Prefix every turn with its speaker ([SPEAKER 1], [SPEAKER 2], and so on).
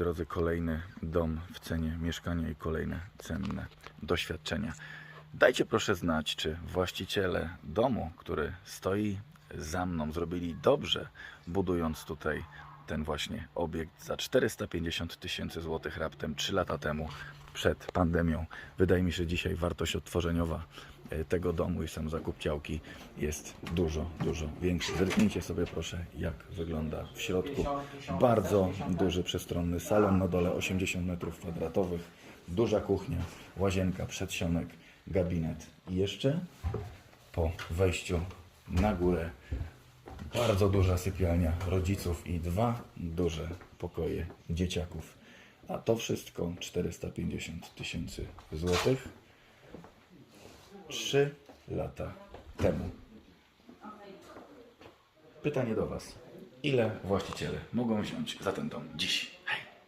[SPEAKER 1] Drodzy, kolejny dom w cenie mieszkania i kolejne cenne doświadczenia. Dajcie proszę znać, czy właściciele domu, który stoi za mną, zrobili dobrze, budując tutaj ten właśnie obiekt za 450 tysięcy złotych raptem 3 lata temu przed pandemią. Wydaje mi się, że dzisiaj wartość odtworzeniowa tego domu i sam zakup działki jest dużo, dużo większy. Zerknijcie sobie proszę, jak wygląda w środku. Bardzo duży, przestronny salon na dole, 80 metrów kwadratowych, duża kuchnia, łazienka, przedsionek, gabinet i jeszcze po wejściu na górę bardzo duża sypialnia rodziców i dwa duże pokoje dzieciaków. A to wszystko 450 tysięcy złotych. Trzy lata temu. Pytanie do Was. Ile właściciele mogą wziąć za ten dom dziś?